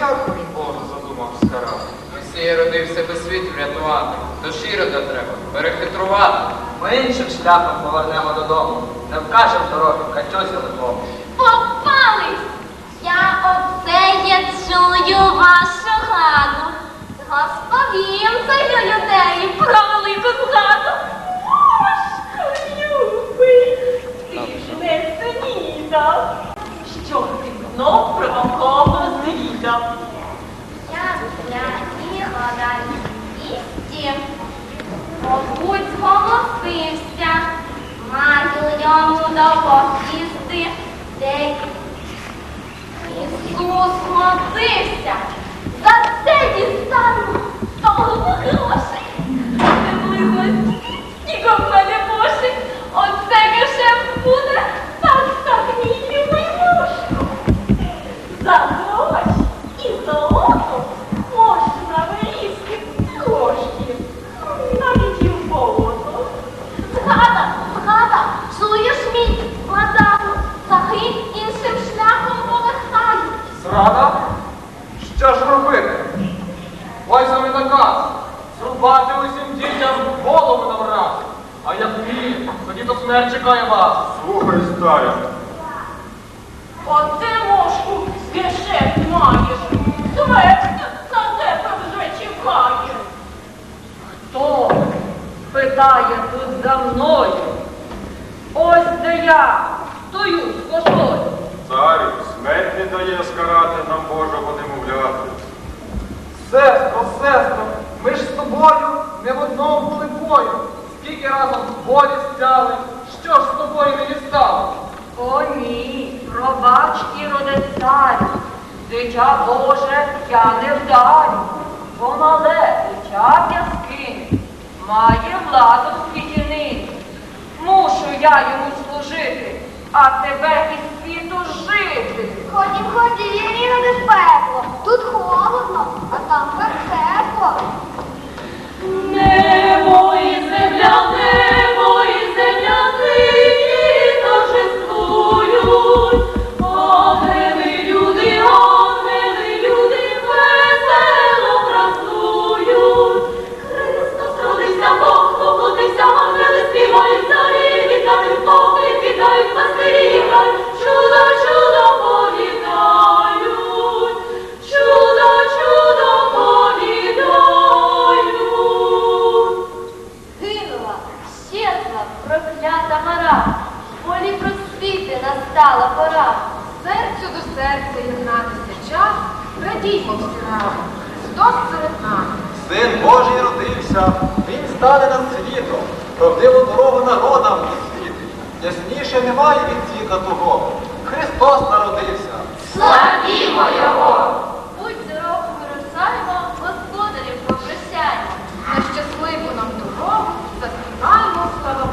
як мій Бог задумав скарати? Месія родився без світ врятувати. До Ірода треба перехитрувати. Ми іншим шляхом повернемо додому. Не вкажем дороги качосі литвому. Попались! Я оце я чую вашу гаду. Розповім царю людей про велику згаду. Божко любий, ти ж не снідав. Що ти знов провоковано звідав? Я для Ірода істі, мабуть, зголосився, маю йому доповісти, де Ісус мотився, Зрада? Що ж робити? Ось вам і наказ. Зрубати усім дітям голову на враз. А як ні, тоді то смерть чекає вас. Слухай, старя, Оце мошку гешефт маєш. Смерть на тебе вже чекає. Хто питає тут за мною? Ось де я стою з косою. царю, смерть не дає скарати нам Божого немовляти. Сестро, сестро, ми ж з тобою не в одному були бою. Скільки разом в волі стяли, що ж з тобою мені стало? О ні, пробач, іроде царю, дитя Боже, я не вдарю, бо мале дитя яскині має владу в світі. Мушу я йому служити, а тебе світу Ходім, ходім, я в пекло. Тут холодно, а жара, просвіти настала пора, серцю до серця єднатися час, радіймо всі разом, Христос серед нас. Син Божий родився, Він стане над світом, правдиву дорогу народам і світ. Ясніше немає від світа того. Христос народився. Славімо Його! Будь здоровим виросаймо, господарів попросяймо, на щасливу нам дорогу заспіваємо слава.